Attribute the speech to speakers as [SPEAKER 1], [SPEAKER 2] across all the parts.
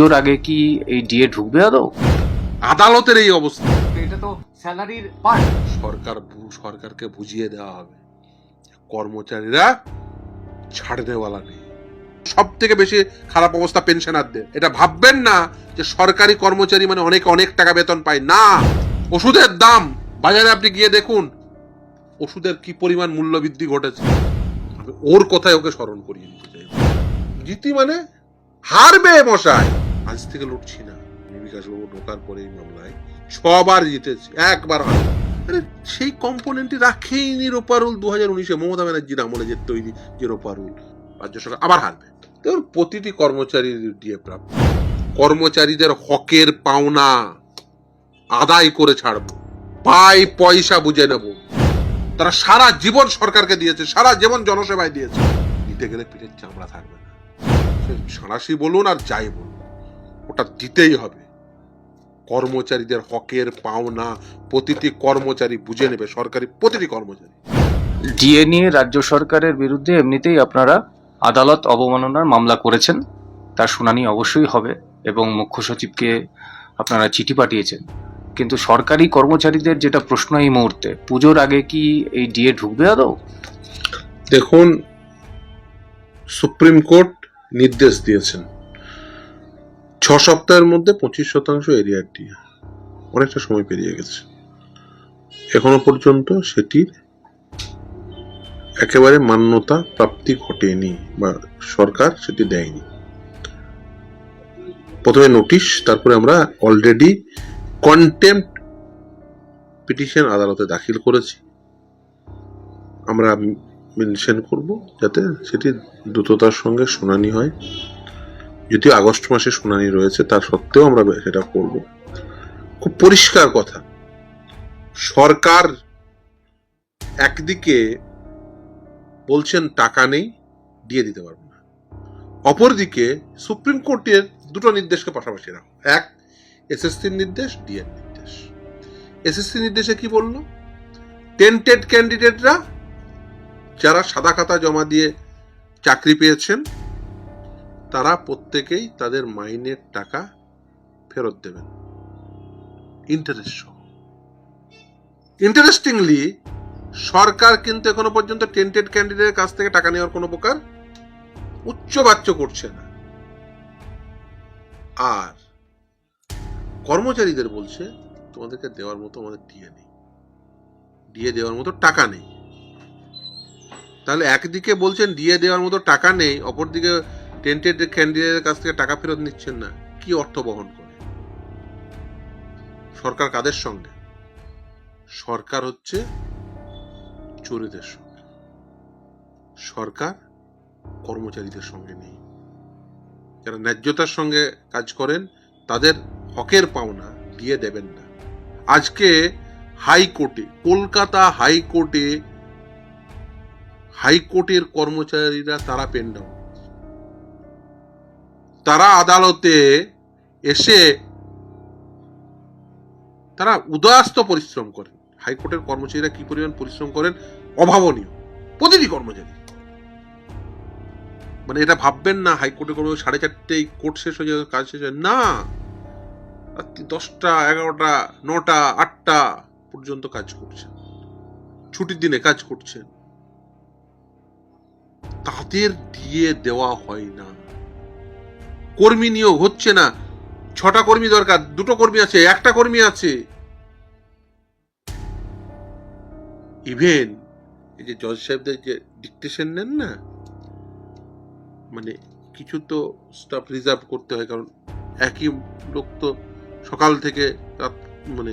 [SPEAKER 1] পুজোর আগে কি এই ডিএ ঢুকবে আদৌ?
[SPEAKER 2] আদালতের এই অবস্থা।
[SPEAKER 1] এটা তো স্যালারির পার্ট
[SPEAKER 2] সরকার সরকারকে বুঝিয়ে দেওয়া হবে। কর্মচারীরা ছাড়নেওয়ালা নেই। সব থেকে বেশি খারাপ অবস্থা পেনশনারদের। এটা ভাববেন না যে সরকারি কর্মচারী মানে অনেক অনেক টাকা বেতন পায়। না ওষুধের দাম। বাজারে আপনি গিয়ে দেখুন ওষুধের কি পরিমাণ মূল্য বৃদ্ধি ঘটেছে ওর কথায় ওকে স্মরণ করিয়ে দিতে চাই জিতি মানে হারবে মশাই। আজ থেকে লুটছি না। বিকাশবাবু ঢোকার পরে এই মামলায় ছবার জিতেছে, একবার আরে, সেই কম্পোনেন্টই রাখেইনি রোপারুল দু হাজার উনিশে। মমতা ব্যানার্জির আমলে যে তৈরি যে রোপারুল। রাজ্য সরকার আবার হারবে। দেখুন প্রতিটি কর্মচারীর ডিএ প্রাপ্ত। কর্মচারীদের হকের পাওনা আদায় করে ছাড়বো। পাই পয়সা বুঝে নেব। তারা সারা জীবন সরকারকে দিয়েছে, সারা জীবন জনসেবায় দিয়েছে। দিতে গেলে পিঠের চামড়া থাকবে না। সাঁড়াশি বলুন আর যাই বলুন। ওটা দিতেই হবে। কর্মচারীদের হকের পাওনা প্রতিটি কর্মচারী বুঝে নেবে সরকারি প্রতিটি কর্মচারী।
[SPEAKER 1] ডিএ নিয়ে রাজ্য সরকারের বিরুদ্ধে এমনিতেই আপনারা আদালত অবমাননার মামলা করেছেন তার শুনানি অবশ্যই হবে এবং মুখ্য সচিবকে আপনারা চিঠি পাঠিয়েছেন। কিন্তু সরকারি কর্মচারীদের যেটা প্রশ্ন এই মুহূর্তে পুজোর আগে কি এই ডিএ ঢুকবে আদৌ?
[SPEAKER 2] দেখুন সুপ্রিম কোর্ট নির্দেশ দিয়েছেন। ছ সপ্তাহের মধ্যে পঁচিশ শতাংশ এরিয়ার দিয়ে অনেকটা সময় পেরিয়ে গেছে। এখনও পর্যন্ত সেটির একেবারে মান্যতা প্রাপ্তি ঘটেনি বা সরকার সেটি দেয়নি। প্রথমে নোটিশ, তারপরে আমরা অলরেডি কন্টেম্প পিটিশন আদালতে দাখিল করেছি। আমরা মেনশন করব যাতে সেটি দ্রুততার সঙ্গে শুনানি হয়। যদিও আগস্ট মাসে শুনানি রয়েছে, তা সত্ত্বেও আমরা সেটা করব। খুব পরিষ্কার কথা। সরকার একদিকে বলছেন, টাকা নেই, দিয়ে দিতে পারব না। অপরদিকে সুপ্রিম কোর্টের দুটো নির্দেশকে পাশাপাশি রাখো। এক, এসএসসির নির্দেশ ডিএর নির্দেশ। এসএসসি নির্দেশে কি বলল? টেন্টেড ক্যান্ডিডেটরা যারা সাদা খাতা জমা দিয়ে চাকরি পেয়েছেন তারা প্রত্যেকেই তাদের মাইনের টাকা ফেরত দেবেন। ইন্টারেস্ট সহ। ইন্টারেস্টিংলি সরকার কিন্তু এখনও পর্যন্ত টেন্টেড ক্যান্ডিডেটের কাছ থেকে টাকা নেওয়ার কোনো প্রকার উচ্চ উচ্চবাচ্য করছে না। আর কর্মচারীদের বলছে, তোমাদেরকে দেওয়ার মতো আমাদের দিয়ে নেই। দিয়ে দেওয়ার মতো টাকা নেই। তাহলে একদিকে বলছেন ডিএ দেওয়ার মতো টাকা নেই। অপরদিকে টেন্টেড ক্যান্ডিডেটের কাছ থেকে টাকা ফেরত নিচ্ছেন না, কি অর্থ বহন করে? সরকার কাদের সঙ্গে? সরকার হচ্ছে চোরেদের সঙ্গে। সরকার কর্মচারীদের সঙ্গে নেই। যারা ন্যায্যতার সঙ্গে কাজ করেন, তাদের হকের পাওনা দিয়ে দেবেন না। আজকে হাইকোর্টে, কলকাতা হাইকোর্টে হাইকোর্টের কর্মচারীরা তারা পেন ডাউন। তারা আদালতে এসে তারা উদয়াস্ত পরিশ্রম করেন। হাইকোর্টের কর্মচারীরা কি পরিমাণ পরিশ্রম করেন? অভাবনীয়। প্রতিটি কর্মচারী। মানে এটা ভাববেন না হাইকোর্টে কোনো সাড়ে চারটেই কোর্ট শেষ হয়ে যাবে কাজ শেষ হয়। না! দশটা, এগারোটা, নটা, আটটা পর্যন্ত কাজ করছেন। ছুটির দিনে কাজ করছেন। তাদের দিয়ে দেওয়া হয় না। কর্মী নিয়োগ হচ্ছে না। ছটা কর্মী দরকার, দুটো কর্মী আছে, একটা কর্মী আছে। ইভেন এই যে জজ সাহেবদের যে ডিকটেশন নেন না মানে কিছু তো স্টাফ রিজার্ভ করতে হয়, কারণ একই লোক তো সকাল থেকে রাত মানে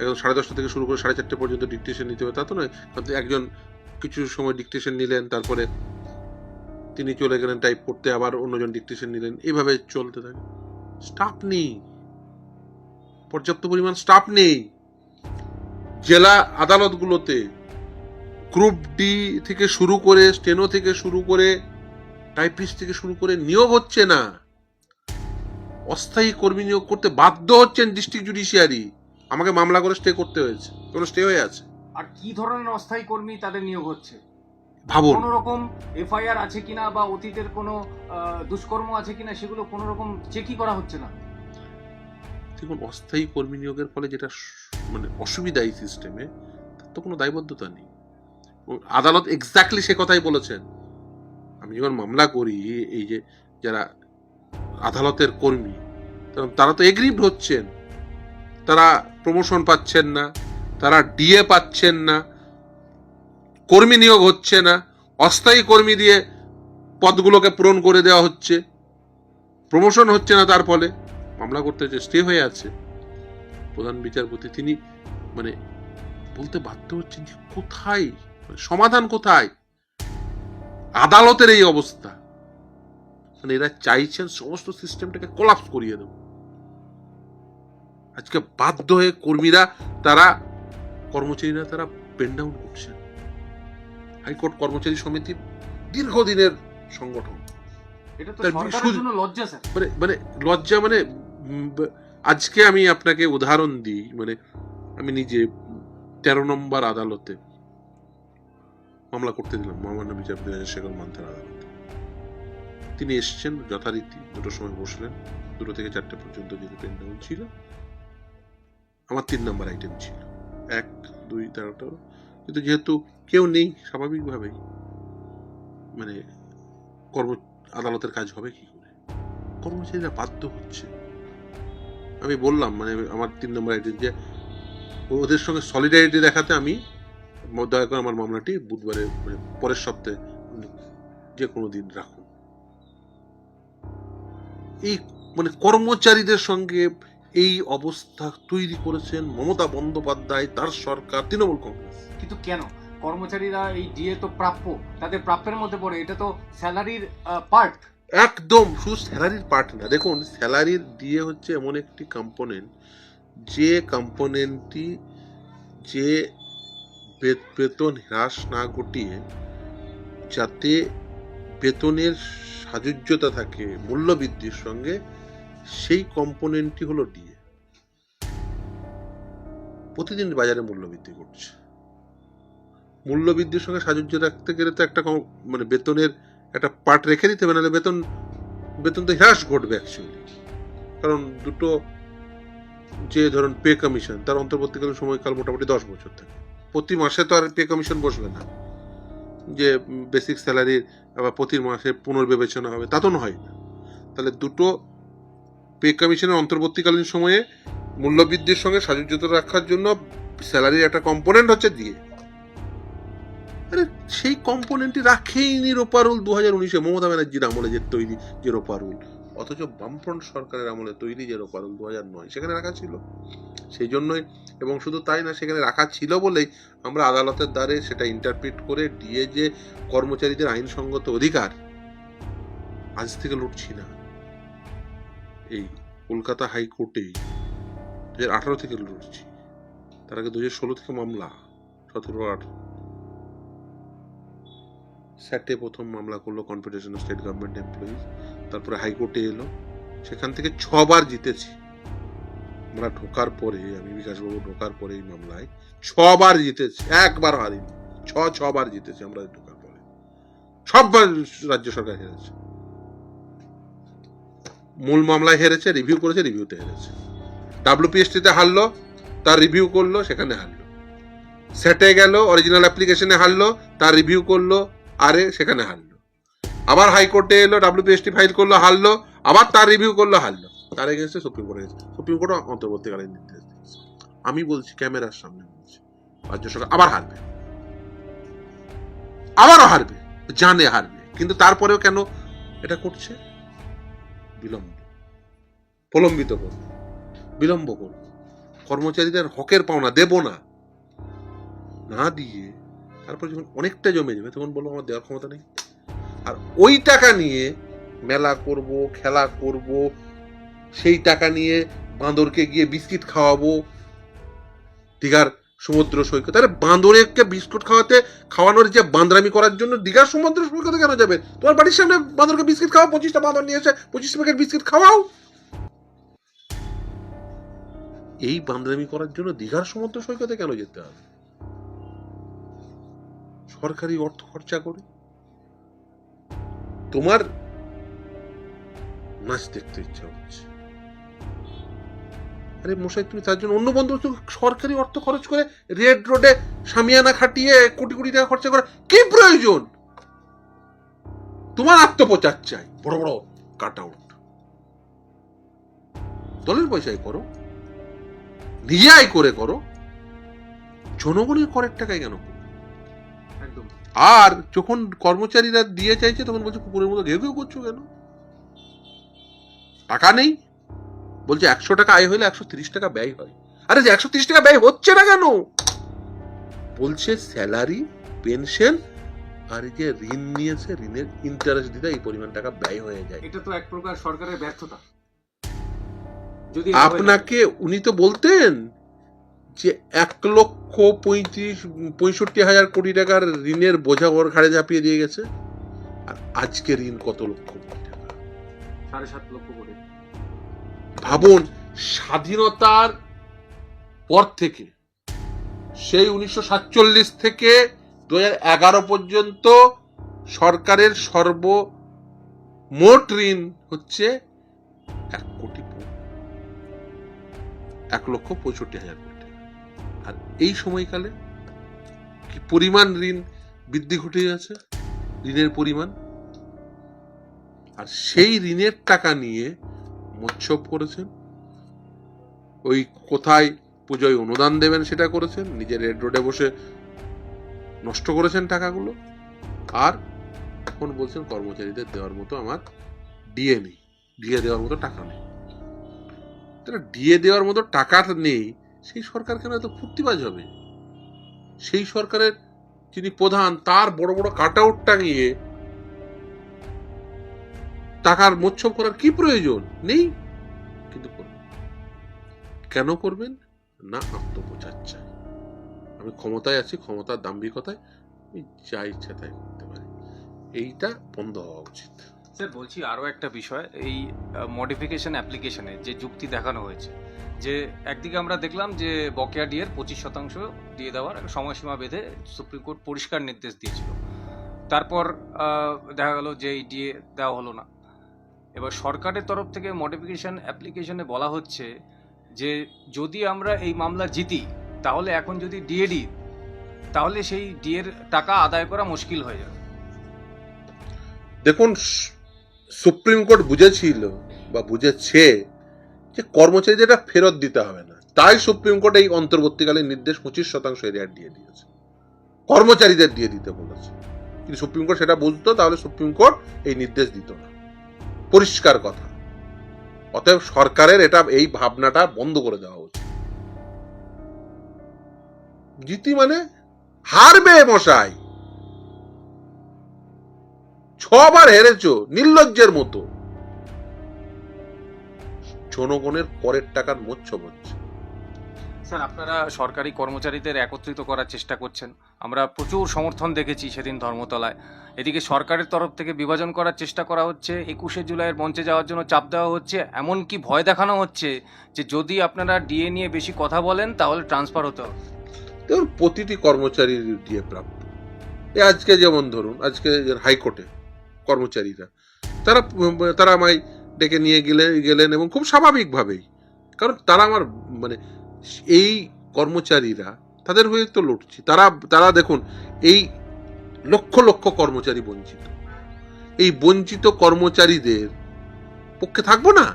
[SPEAKER 2] একদম সাড়ে দশটা থেকে শুরু করে সাড়ে চারটে পর্যন্ত ডিকটেশন নিতে হবে তা তো নয়। একজন কিছু সময় ডিকটেশন নিলেন, তারপরে তিনি চলে গেলেন টাইপ করতে আবার অন্যজন ডিকটেশন নিলেন। এইভাবে চলতে থাকে। স্টাফ নেই। পর্যাপ্ত পরিমাণ স্টাফ নেই। জেলা আদালতগুলোতে গ্রুপ ডি থেকে শুরু করে স্টেনো থেকে শুরু করে টাইপিস্ট থেকে শুরু করে নিয়োগ হচ্ছে না। অস্থায়ী কর্মী নিয়োগ করতে বাধ্য হচ্ছেন ডিস্ট্রিক্ট জুডিশিয়ারি আমাকে মামলা করে স্টে করতে হয়েছে। কোনো স্টে হয়ে আছে।
[SPEAKER 3] আর কি ধরনের অস্থায়ী কর্মী তাদের নিয়োগ হচ্ছে?
[SPEAKER 2] ভাবুন।
[SPEAKER 1] কোনো রকম এফআইআর আছে কিনা বা অতীতের কোনো দুষ্কর্ম আছে কিনা সেগুলো কোনো রকম চেকই করা হচ্ছে না।
[SPEAKER 2] দেখুন অস্থায়ী কর্মী নিয়োগের ফলে যেটা মানে অসুবিধা এই সিস্টেমে তার তো কোনো দায়বদ্ধতা নেই। আদালত এক্স্যাক্টলি সে কথাই বলেছেন। আমি যখন মামলা করি এই যে যারা আদালতের কর্মী তারা তো এগ্রিভ হচ্ছেন। তারা প্রমোশন পাচ্ছেন না তারা ডিএ পাচ্ছেন না। কর্মী নিয়োগ হচ্ছে না, অস্থায়ী কর্মী দিয়ে পদগুলোকে পূরণ করে দেওয়া হচ্ছে, প্রমোশন হচ্ছে না তার ফলে, মামলা করতে হচ্ছে স্টে হয়ে আছে, প্রধান বিচারপতি তিনি মানে বলতে বাধ্য হচ্ছেন যে কোথায় মানে সমাধান কোথায়? আদালতের এই অবস্থা। মানে এরা চাইছেন সমস্ত সিস্টেমটাকে কোলাপস করিয়ে দেব। আজকে বাধ্য হয়ে কর্মীরা, তারা কর্মচারীরা তারা পেন ডাউন করছেন। হাইকোর্ট কর্মচারী সমিতি দীর্ঘদিনের সংগঠন। মানে মানে লজ্জা মানে আজকে আমি আপনাকে উদাহরণ দিই মানে আমি নিজে তেরো নম্বর আদালতে মামলা করতে দিলাম মহামান্য বিচারপতি রাজশেখর মান্থার আদালতে। তিনি এসছেন যথারীতি দুটোর সময় বসলেন দুটো থেকে চারটে পর্যন্ত যেহেতু পেন ডাউন ছিল আমার তিন নম্বর আইটেম ছিল। এক দুই তেরোটা কিন্তু যেহেতু কেউ নেই, স্বাভাবিকভাবেই মানে কর্ম, আদালতের কাজ হবে কি করে? কর্মচারীরা বাধ্য হচ্ছে। আমি বললাম মানে আমার তিন নম্বর আইডি যে, ওদের সঙ্গে সলিডারিটি দেখাতে আমি, দয়া করে আমার মামলাটি বুধবারে মানে পরের সপ্তাহে যে কোনো দিন রাখুন। এই মানে কর্মচারীদের সঙ্গে এই অবস্থা তৈরি করেছেন মমতা বন্দ্যোপাধ্যায় তার সরকার তৃণমূল কংগ্রেস।
[SPEAKER 1] কিন্তু কেন? কর্মচারীরা এই ডিএ তো প্রাপ্য তাদের প্রাপ্যের মধ্যে পড়ে এটা তো স্যালারির পার্ট।
[SPEAKER 2] একদম শুধু স্যালারির পার্ট না দেখুন স্যালারির দিয়ে হচ্ছে এমন একটি কম্পোনেন্ট যে কম্পোনেন্টটি যে বেতন হ্রাস না ঘটিয়ে যাতে বেতনের সাযুজ্যতা থাকে মূল্যবৃদ্ধির সঙ্গে সেই কম্পোনেন্টটি হলো ডিএ প্রতিদিন বাজারে মূল্যবৃদ্ধি করছে মূল্যবৃদ্ধির সঙ্গে সাযুজ্য রাখতে গেলে তো একটা মানে বেতনের একটা পার্ট রেখে দিতে হবে, নাহলে বেতন বেতন তো হ্রাস ঘটবে অ্যাকচুয়ালি কারণ দুটো যে ধরুন পে কমিশন তার অন্তর্বর্তীকালীন সময়কাল মোটামুটি দশ বছর থাকে। প্রতি মাসে তো আর পে কমিশন বসবে না। যে বেসিক স্যালারির আবার প্রতি মাসে পুনর্বিবেচনা হবে, তা তো হয় না তাহলে দুটো পে কমিশনের অন্তর্বর্তীকালীন সময়ে মূল্যবৃদ্ধির সঙ্গে সাযুজ্যতা রাখার জন্য স্যালারির একটা কম্পোনেন্ট হচ্ছে দিয়ে আরে সেই কম্পোনেন্টটি রাখেইনি রোপারুল দু হাজার উনিশে। মমতা ব্যানার্জির আমলে যে তৈরি যে রোপারুল অথচ বামফ্রন্ট সরকারের আমলে তৈরি যে রোপারুল দু হাজার নয়, সেখানে রাখা ছিল। সেই জন্যই এবং শুধু তাই না, সেখানে রাখা ছিল বলেই আমরা আদালতের দ্বারে সেটা ইন্টারপ্রিট করে দিয়ে যে কর্মচারীদের আইনসঙ্গত অধিকার আজ থেকে লুটছি না। এই কলকাতা হাইকোর্টে দু হাজার আঠারো থেকে লড়ছি। তার আগে দু হাজার ষোলো থেকে মামলা, সতেরো আট স্যাটে প্রথম মামলা করল confederation of state government employees তারপরে হাইকোর্টে এলো। সেখান থেকে ছবার জিতেছি। আমরা ঢোকার পরে, আমি বিকাশবাবু ঢোকার পরে এই মামলায় ছবার জিতেছি। একবার হারিনি। ছ, ছবার জিতেছি আমরা ঢোকার পরে। সববার রাজ্য সরকার হেরেছে। মূল মামলায় হেরেছে রিভিউ করেছে রিভিউতে হেরেছে। ডাব্লিউপিএসটিতে হারলো, তার রিভিউ করল, সেখানে হারলো। সেটে গেল অরিজিনাল অ্যাপ্লিকেশনে হারলো, তার রিভিউ করল, আরে সেখানে হারলো। আবার হাইকোর্টে এলো ডাব্লিউপিএসটি ফাইল করল, হারলো, আবার তার রিভিউ করল, হারলো। তার এগেনস্টে সুপ্রিম কোর্টে গেছে। সুপ্রিম কোর্টও অন্তর্বর্তীকালীন নির্দেশ দিয়েছে। আমি বলছি, ক্যামেরার সামনে বলছি, রাজ্য সরকার আবার হারবে। আবারও হারবে, জানে হারবে। কিন্তু তারপরেও কেন এটা করছে? বিলম্ব প্রলম্বিত করব। বিলম্ব করব। কর্মচারীদের হকের পাওনা দেব না। না দিয়ে তারপর যখন অনেকটা জমে যাবে, তখন বলব আমার দেওয়ার ক্ষমতা নেই। আর ওই টাকা নিয়ে মেলা করব, খেলা করব, সেই টাকা নিয়ে বাঁদরকে গিয়ে বিস্কিট খাওয়াবো, দীঘার সমুদ্র সৈকত। আরে বাঁদরকে বিস্কুট খাওয়াতে, খাওয়ানোর যে বাঁদরামি করার জন্য দীঘার সমুদ্র সৈকতে কেন যাবে? তোমার বাড়ির সামনে বাঁদরকে বিস্কিট খাওয়াও, পঁচিশটা বাঁদর নিয়ে এসে পঁচিশ প্যাকেট বিস্কিট খাওয়াও? এই বান্দরামি করার জন্য দীঘার সমুদ্র সৈকতে কেন যেতে হবে? সরকারি অর্থ খরচা করি? তোমার নাচ দেখতে ইচ্ছা হচ্ছে। আরে মশাই তুমি তার জন্য অন্য বন্দোবস্ত সরকারি অর্থ খরচ করে রেড রোডে সামিয়ানা খাটিয়ে কোটি কোটি টাকা খরচা করা কি প্রয়োজন? তোমার আত্মপ্রচার চাই। বড় বড় কাট আউট দলের পয়সায় করো নিজে আয় করে করো। জনগণের করের টাকায় কেন
[SPEAKER 1] একদম।
[SPEAKER 2] আর যখন কর্মচারীরা দিয়ে চাইছে তখন বলছে কুকুরের মতো ঘেউ ঘেউ করছ কেন? টাকা নেই। বলছে একশো টাকা আয় হলে একশো তিরিশ টাকা ব্যয় হয়। আরে যে একশো তিরিশ টাকা ব্যয় হচ্ছে না কেন? বলছে স্যালারি পেনশন আর যে ঋণ নিয়েছে ঋণের ইন্টারেস্ট দিতে এই পরিমাণ টাকা ব্যয় হয়ে যায়।
[SPEAKER 1] এটা তো এক প্রকার সরকারের ব্যর্থতা। যদি
[SPEAKER 2] আপনাকে উনি তো বলতেন যে এক লক্ষ পঁয়ত্রিশ পঁয়ষট্টি হাজার কোটি টাকার ঋণের বোঝা ওর ঘাড়ে চাপিয়ে দিয়ে গেছে। আর আজকে ঋণ কত লক্ষ কোটি টাকা?
[SPEAKER 1] সাড়ে সাত লক্ষ কোটি।
[SPEAKER 2] ভাবুন, স্বাধীনতার পর থেকে, সেই উনিশশো সাতচল্লিশ থেকে দু পর্যন্ত সরকারের সর্বমোট ঋণ হচ্ছে এক কোটি এক লক্ষ পঁয়ষট্টি হাজার কোটি আর এই সময়কালে কি পরিমাণ ঋণ বৃদ্ধি ঘটে আছে ঋণের পরিমাণ? আর সেই ঋণের টাকা নিয়ে মোচ্ছব করেছেন। ওই কোথায় পুজোয় অনুদান দেবেন সেটা করেছেন, নিজের রেড রোডে বসে নষ্ট করেছেন টাকাগুলো। আর এখন বলছেন কর্মচারীদের দেওয়ার মতো আমার ডিএ নেই, ডিএ দেওয়ার মতো টাকা নেই। তাহলে ডিএ দেওয়ার মতো টাকা নেই, সেই সরকার কেন এত ফুর্তিবাজ হবে। সেই সরকারের যিনি প্রধান, তার বড় বড় কাট আউট টাঙিয়ে টাকার মোচ্ছব করার কি প্রয়োজন? নেই। কিন্তু কেন করবেন? না আত্মপ্রচার চাই আমি ক্ষমতায় আছি, ক্ষমতার দাম্ভিকতায় আমি যা ইচ্ছা তাই করতে পারি। এইটা বন্ধ হওয়া উচিত।
[SPEAKER 1] স্যার, বলছি আরও একটা বিষয়, এই মডিফিকেশন অ্যাপ্লিকেশনে যে যুক্তি দেখানো হয়েছে। যে একদিকে আমরা দেখলাম যে বকেয়া ডিয়ের পঁচিশ শতাংশ দিয়ে দেওয়ার সময়সীমা বেঁধে সুপ্রিম কোর্ট পরিষ্কার নির্দেশ দিয়েছিল। তারপর দেখা গেল যে এই ডিএ দেওয়া হলো না। এবার সরকারের তরফ থেকে মডিফিকেশন অ্যাপ্লিকেশনে বলা হচ্ছে যে, যদি আমরা এই মামলা জিতি, তাহলে এখন যদি ডিএ দিই তাহলে সেই ডিএর টাকা আদায় করা মুশকিল হয়ে যাবে।
[SPEAKER 2] দেখুন সুপ্রিম কোর্ট বুঝেছিল বা বুঝেছে যে কর্মচারীদের এটা ফেরত দিতে হবে না। তাই সুপ্রিম কোর্ট এই অন্তর্বর্তীকালীন নির্দেশ পঁচিশ শতাংশ এরিয়ার দিয়ে দিয়েছে। কর্মচারীদের দিয়ে দিতে বলেছে। কিন্তু সুপ্রিম কোর্ট সেটা বুঝতো তাহলে সুপ্রিম কোর্ট এই নির্দেশ দিত না। পরিষ্কার কথা। অতএব সরকারের এটা, এই ভাবনাটা বন্ধ করে দেওয়া উচিত। জিতি মানে হারবে মশাই। ছবার হেরেছ, নির্লজ্জের মতো। জনগণের করের টাকার মোচ্ছব হচ্ছে।
[SPEAKER 1] স্যার, আপনারা সরকারি কর্মচারীদের একত্রিত করার চেষ্টা করছেন। আমরা প্রচুর সমর্থন দেখেছি সেদিন ধর্মতলায়। এদিকে সরকারের তরফ থেকে বিভাজন করার চেষ্টা করা হচ্ছে। একুশে জুলাইয়ের মঞ্চে যাওয়ার জন্য চাপ দেওয়া হচ্ছে। এমনকি ভয় দেখানো হচ্ছে যে যদি আপনারা ডিএ নিয়ে বেশি কথা বলেন, তাহলে ট্রান্সফার হতে
[SPEAKER 2] দেখুন, প্রতিটি কর্মচারীর দিয়ে প্রাপ্য। এ আজকে যেমন ধরুন, আজকে হাইকোর্টে কর্মচারীরা। তারা তারা আমায় ডেকে নিয়ে গেলে, গেলেন এবং খুব স্বাভাবিকভাবেই, কারণ তারা আমার মানে এই কর্মচারীরা, তাদের হয়ে তো লড়ছি। তারা তারা দেখুন, এই লক্ষ লক্ষ কর্মচারী বঞ্চিত। এই বঞ্চিত কর্মচারীদের পক্ষে থাকব না।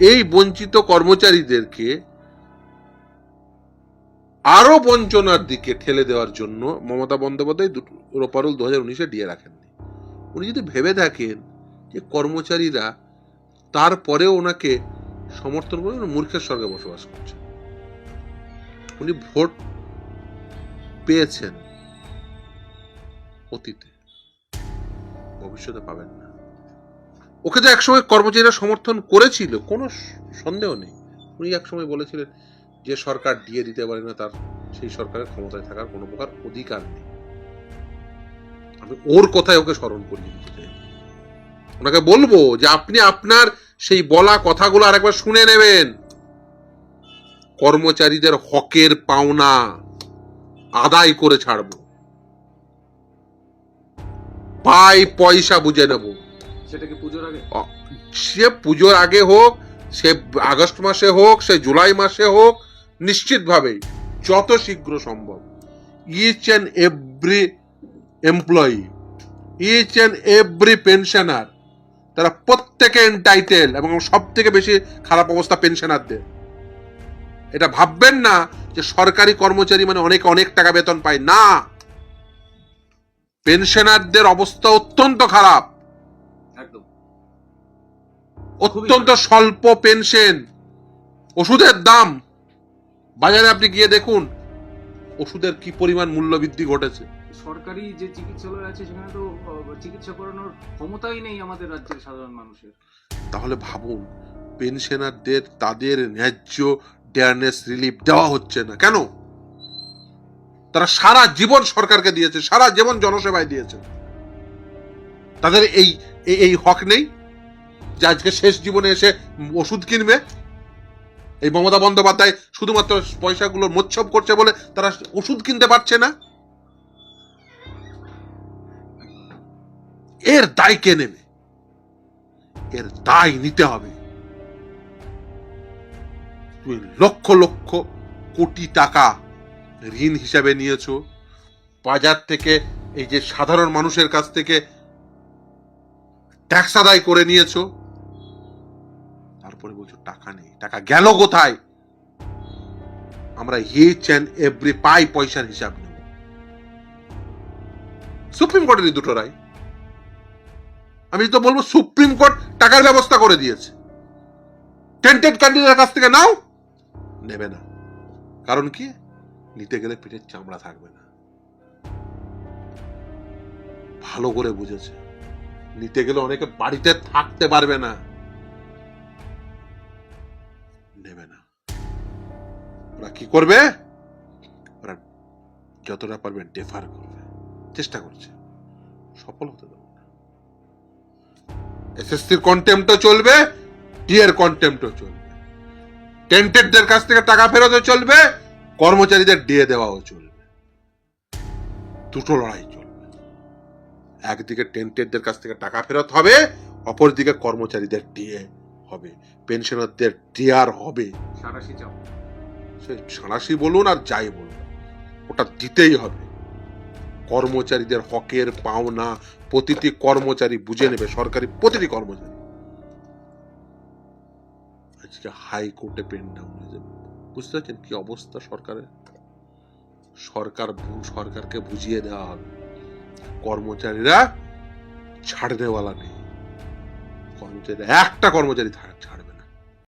[SPEAKER 2] এই বঞ্চিত কর্মচারীদেরকে আরও বঞ্চনার দিকে ঠেলে দেওয়ার জন্য মমতা বন্দ্যোপাধ্যায় রোপারুল দু হাজার উনিশে দিয়ে রাখেননি। উনি যদি ভেবে থাকেন যে কর্মচারীরা তারপরেও ওনাকে সমর্থন করে মূর্খের স্বর্গে বসবাস করছেন। উনি ভোট পেয়েছেন। অতীতে। ভবিষ্যতে পাবেন না। ওকে তো একসময় কর্মচারীরা সমর্থন করেছিল, কোনো সন্দেহ নেই। উনি একসময় বলেছিলেন যে সরকার দিয়ে দিতে পারে না, তার সেই সরকারের ক্ষমতায় থাকার কোনো প্রকার অধিকার নেই। আমি ওর কথায় ওকে স্মরণ চাই। ওনাকে বলব যে আপনি আপনার সেই বলা কথাগুলো আরেকবার শুনে নেবেন। কর্মচারীদের হকের পাওনা আদায় করে ছাড়বো। পাই পয়সা বুঝে নেব।
[SPEAKER 1] সেটা কি পুজোর আগে?
[SPEAKER 2] সে পুজোর আগে হোক সে আগস্ট মাসে হোক সে জুলাই মাসে হোক নিশ্চিতভাবেই যত শীঘ্র সম্ভব each and every employee each and every pensioner তারা প্রত্যেকে এন্টাইটেল এবং সব থেকে বেশি খারাপ অবস্থা পেনশনারদের এটা ভাববেন না যে সরকারি কর্মচারী মানে অনেক অনেক টাকা বেতন পায়। না! পেনশনারদের অবস্থা অত্যন্ত খারাপ।
[SPEAKER 1] একদম।
[SPEAKER 2] অত্যন্ত স্বল্প পেনশন। ওষুধের দাম। বাজারে আপনি গিয়ে দেখুন ওষুধের কি পরিমাণ মূল্য বৃদ্ধি ঘটেছে।
[SPEAKER 1] সরকারি যে চিকিৎসালয় আছে সেখানে তো চিকিৎসা করানোর ক্ষমতাই নেই আমাদের রাজ্যের সাধারণ মানুষের।
[SPEAKER 2] তাহলে ভাবুন পেনশনারদের তাদের ন্যায্য ডেয়ারনেস রিলিফ দেওয়া হচ্ছে না। কেন? তারা সারা জীবন সরকারকে দিয়েছে, সারা জীবন জনসেবায় দিয়েছে। তাদের এই, এই- হক নেই যে আজকে শেষ জীবনে এসে ওষুধ কিনবে। এই মমতা বন্দ্যোপাধ্যায় শুধুমাত্র পয়সাগুলো মোচ্ছব করছে বলে তারা ওষুধ কিনতে পারছে না। এর দায় কে নেবে? এর দায় নিতে হবে। লক্ষ লক্ষ কোটি টাকা ঋণ হিসাবে নিয়েছো। বাজার থেকে এই যে সাধারণ মানুষের কাছ থেকে ট্যাক্স আদায় করে নিয়েছো। তারপরে বলছো, টাকা নেই। টাকা গেল কোথায়? আমরা হিচ অ্যান্ড এভরি পাই পয়সার হিসাব নেব। সুপ্রিম কোর্টেরই দুটো রায়। আমি তো বলব সুপ্রিম কোর্ট টাকার ব্যবস্থা করে দিয়েছে। টেন্টেড ক্যান্ডিডেটের কাছ থেকে নাও, নেবে না। কারণ কি? নিতে গেলে পিঠের চামড়া থাকবে না। ভালো করে বুঝেছে। নিতে গেলে অনেকে বাড়িতে থাকতে পারবে না। নেবে না। ওরা কি করবে? ওরা যতটা পারবে ডেফার করবে। চেষ্টা করছে। সফল হতে দেবো না। এসএসসির কন্টেম্পটও চলবে টিএর কন্টেম্পটও চলবে। টেন্টেডদের কাছ থেকে টাকা ফেরতও চলবে। কর্মচারীদের দিয়ে দেওয়াও চলবে। দুটো লড়াই চলবে। একদিকে টেন্টেডদের কাছ থেকে টাকা ফেরত হবে অপরদিকে কর্মচারীদের ডিএ হবে পেনশনারদের ডিআর হবে। সে সাঁড়াশি বলুন আর যাই বলুন ওটা দিতেই হবে। কর্মচারীদের হকের পাওনা প্রতিটি কর্মচারী বুঝে নেবে সরকারি প্রতিটি কর্মচারী। আজকে হাইকোর্টে পেন ডাউন হয়ে যাবে। বুঝতে পারছেন কি অবস্থা সরকারের? সরকার সরকারকে বুঝিয়ে দেওয়া হবে। কর্মচারীরা ছাড় দেওয়ালা নেই। কর্মচারী একটা কর্মচারী